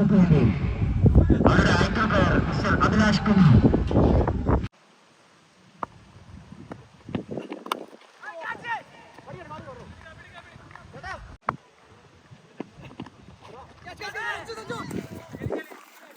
അവർക്ക് വേണ്ടി അവരുടെ Iker player mister Abhilash Kumar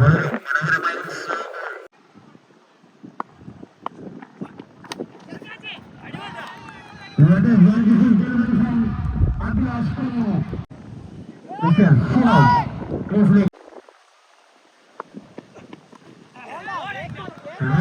വളരെ മനോഹരമായ ഒരു serve. What a wonderful delivery from Abhilash Kumar. Mr. Shiv, closely.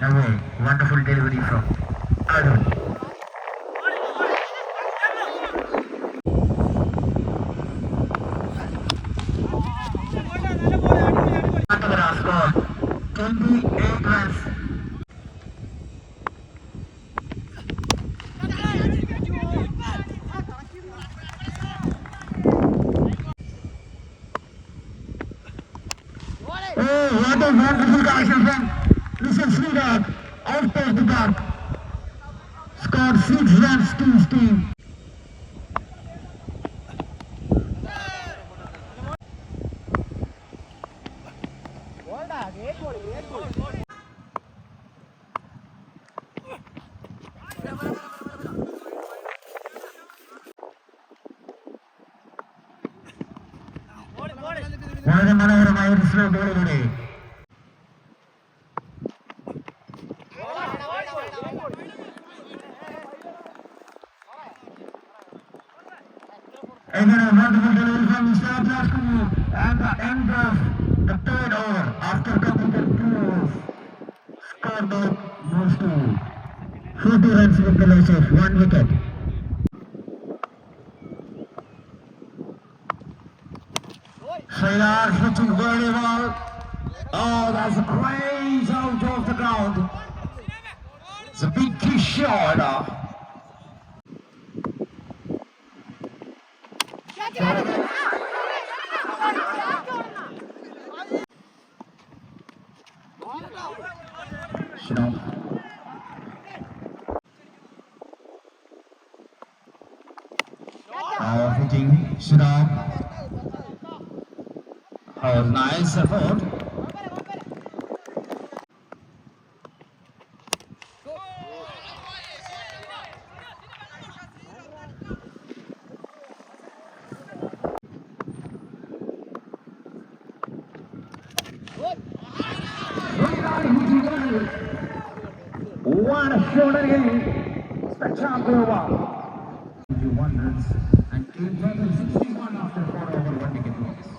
Now a wonderful delivery from Arun. Atagara scored 28 runs. Oh, what a wonderful action from Mr. Sridhar out of the park. Scored six runs to his team. വളരെ മനോഹരമായ ഒരു slow ബോളിലൂടെ end of the third over after completed two overs. Scoreboard moves to 40 runs with the loss of one wicket. Sridhar hitting very well. Oh, that's a craze out of the ground. It's a big kiss shot. uh. Shinob. Oh, hitting Shinob. Nice effort. A shot again! Spectacular one. 21 runs and 861 after 4 over 1 wicket loss.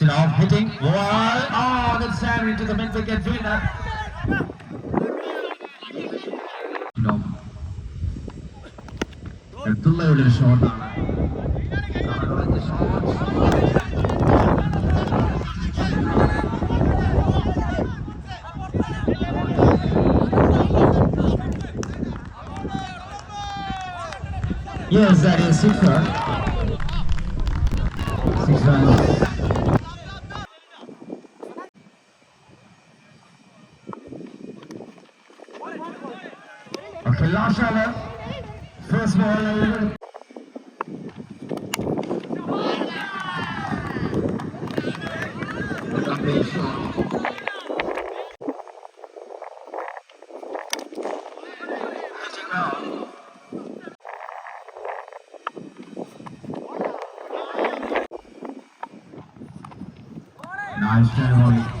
Sinop hitting. Wall. Oh, that's down into the mid wicket fielder. Sinop. എടുത്തുള്ള ഷോട്ടാണ് Yes, that is six run. Six runs. Okay, last over. First ball. away shot. Pitching well. Nice try,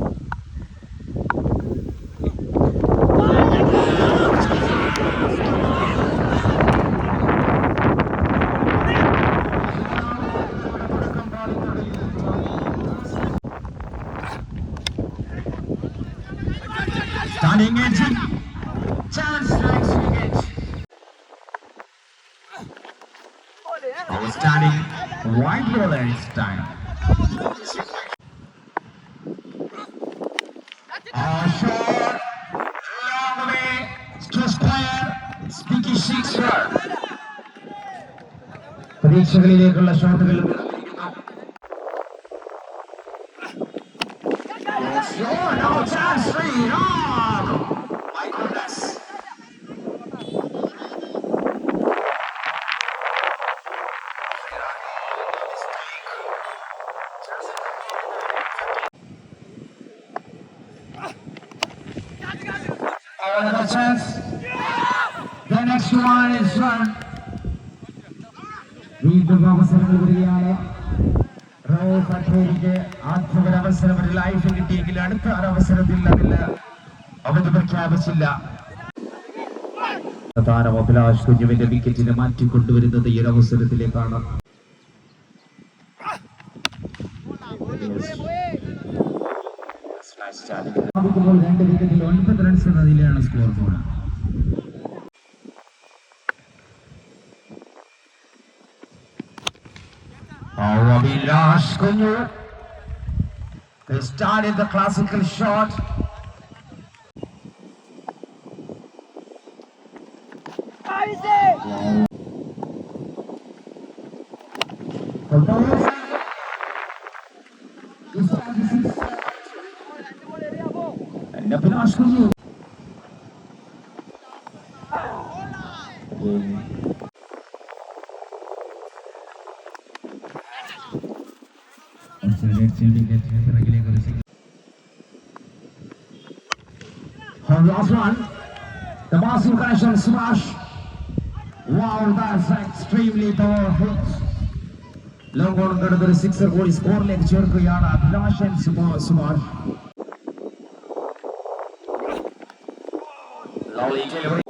Outstanding. Wide bowler this time. Oh, short. Long way. To square. Spiky sixer. പരീക്ഷകളിലേക്കുള്ള ഷോട്ടുകൾ Sure, no chance free. Oh, വീണ്ടും അവസരങ്ങൾ വരികയാണ്. റൌഫ് അട്ടേരിക്ക് ആദ്യ ഒരു അവസരം ഒരു life കിട്ടിയെങ്കിൽ അടുത്ത ഒരു അവസരത്തിൽ അതിൽ അവധി പ്രഖ്യാപിച്ചില്ല. താരം അഭിലാഷ് കുഞ്ഞുവിന്റെ വിക്കറ്റിനെ മാറ്റിക്കൊണ്ടുവരുന്നത് ഈ അവസരത്തിലേക്കാണ്. രണ്ട് വിക്കറ്റിൽ ഒൻപത് റൺസ് എന്ന നിലയാണ് score board Abhilash Kunyu. They started the classical shot. The ball. This time this is- And Abhilash Kunyu. last one, the massive connection smash. Wow, that's extremely power hit. Long on കിടന്ന ഒരു sixer കൂടി സ്കോറിലേക്ക് ചേർക്കുകയാണ് Abhilashan Subhash Lovely delivery.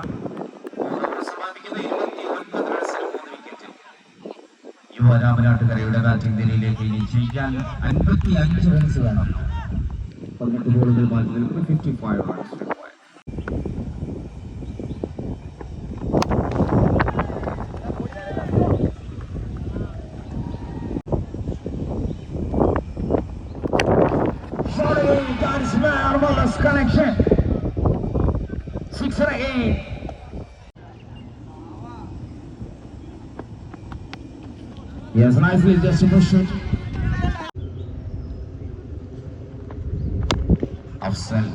യുവരാമനാട്ടുകരയുടെ batting നിലയിലേക്ക് ഇനി ജയിക്കാൻ അൻപത്തി അഞ്ച് റൺസ് വേണം പതിനെട്ട് ബോളുകൾ മാറ്റി നിൽക്കുന്നു fifty five runs Following God's marvelous connection. Sixer again. Yes, nicely just push it. Afsal.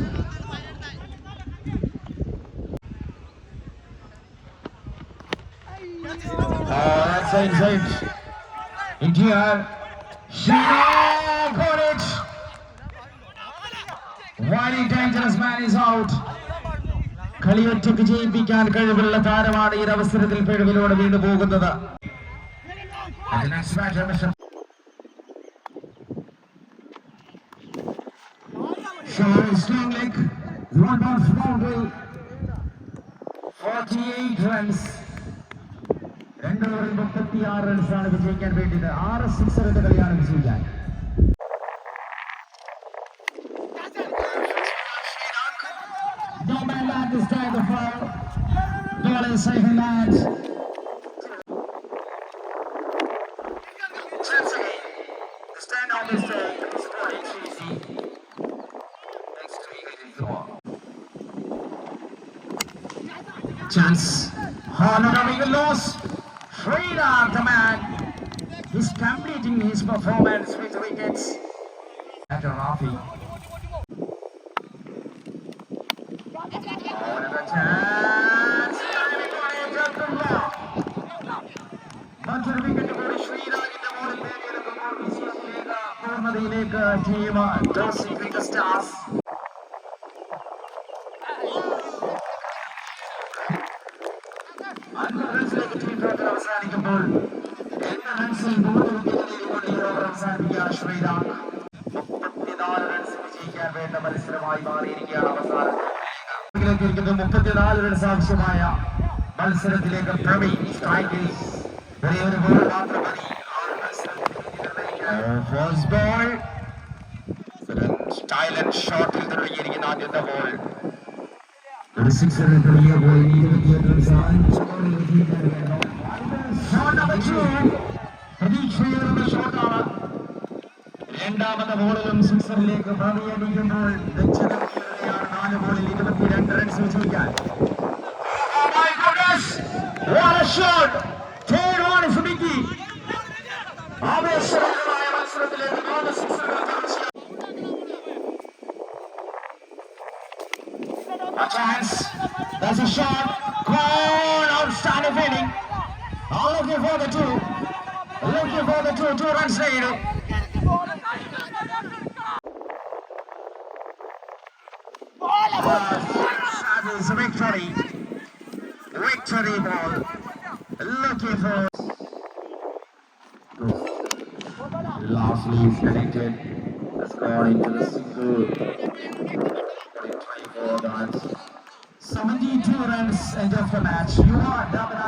Oh, that's inside. India. Shah got it. Very dangerous man is out. കളിയൊറ്റക്ക് ജയിപ്പിക്കാൻ കഴിവുള്ള താരമാണ് ഈ അവസരത്തിൽ പിഴവിലൂടെ വീണ്ടും പോകുന്നത് And the next batter, Mr. Shaw is long leg. One ball പോയി forty eight runs രണ്ട് ഓവറിൽ മുപ്പത്തി ആറ് റൺസാണ് വിജയിക്കാൻ വേണ്ടിയത് ആറ് സിക്സറിന്റെ കളിയാണ് വിജയിക്കാൻ No man land this time the foul. Goal is second land. Chance Chance. Honoring loss. Sridhar, the man, is completing his performance with wickets. After Rafi. Another chance. Timing on edge of the block. മറ്റൊരു wicket കൂടി ശ്രീരാഗിന്റെ ബോളിൽ നേടിയെടുക്കുമ്പോൾ വിജയത്തിലേക്ക് പൂർണ്ണതയിലേക്ക് team toss cricket stars മാറിയിരിക്കുകയാണ് അവസാനം ിലേക്ക് ഇരിക്കുന്നത് മുപ്പത്തിനാല് runs ആവശ്യമായ മത്സരത്തിലേക്ക് പ്രവീൺ സ്ട്രൈക്കേഴ്സ് ഒരേ ഒരു ബോൾ മാത്രം മതി ആ ഒരു മത്സരത്തിൽ ഫസ്റ്റ് ബോൾ സ്റ്റൈലൻഡ് ഷോട്ടിൽ തുടങ്ങിയിരിക്കുന്ന ആദ്യത്തെ ബോൾ ഒരു സിക്സറിൽ തുടങ്ങിയ ബോൾ ഇരുപത്തിയെട്ട് റൺസ് അഞ്ച് ബോളിൽ വിജയിക്കാൻ വേണം ഷോട്ട് നമ്പർ ടു പ്രതീക്ഷയേറുന്ന ഷോട്ടാണ് രണ്ടാമത്തെ ബോളിലും സിക്സറിലേക്ക് പ്രവേശിക്കുമ്പോൾ ലക്ഷ്യത്തിലാണ് നാല് ബോളിൽ ഇരുപത്തിരണ്ട് റൺസ് വിജയിക്കാൻ Oh my goodness! What a shot! Third one is Mickey. ആവേശകരമായ മത്സരത്തിലേക്ക് മൂന്ന് സിക്സറുകൾ തീർച്ചയായും A chance. There's a shot. Gone. Outstanding fielding. All looking for the two. Looking for the two. Two runs later. and his victory. Victory ball. Looking for. Lastly connected. The score into the single. 24 runs. 72 runs end of the match. You are dominant.